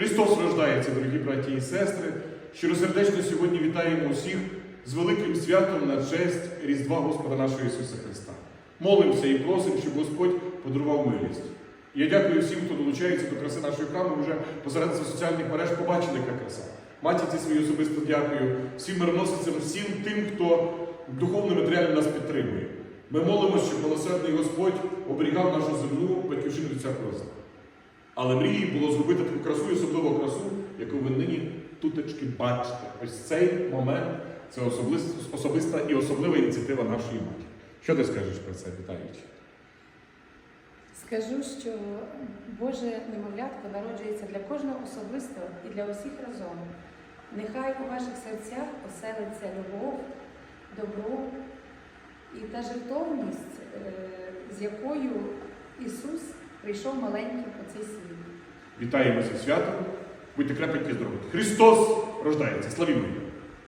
Христос рождається, дорогі браті і сестри. Щиросердечно сьогодні вітаємо усіх з великим святом на честь Різдва Господа нашого Ісуса Христа. Молимося і просимо, щоб Господь подарував милість. Я дякую всім, хто долучається до краси нашої храму. Вже посередництві соціальних мереж побачили, яка краса. Матіці свої особисто дякую, всім мироносицям, всім тим, хто духовно матеріально нас підтримує. Ми молимося, щоб милосердний Господь оберігав нашу земну батьківщину від всякого зла. Але мрією було зробити таку красу тутечки бачите. Ось цей момент це особиста, і особлива ініціатива нашої матері. Що ти скажеш про це, вітаючи? Скажу, що Боже немовлятко народжується для кожного особисто і для усіх разом. Нехай у ваших серцях оселиться любов, добро і та жертовність, е, з якою Ісус прийшов маленьким по цей світ. Вітаємося святом, будьте крепкі здорові. Христос рождається! Славімо!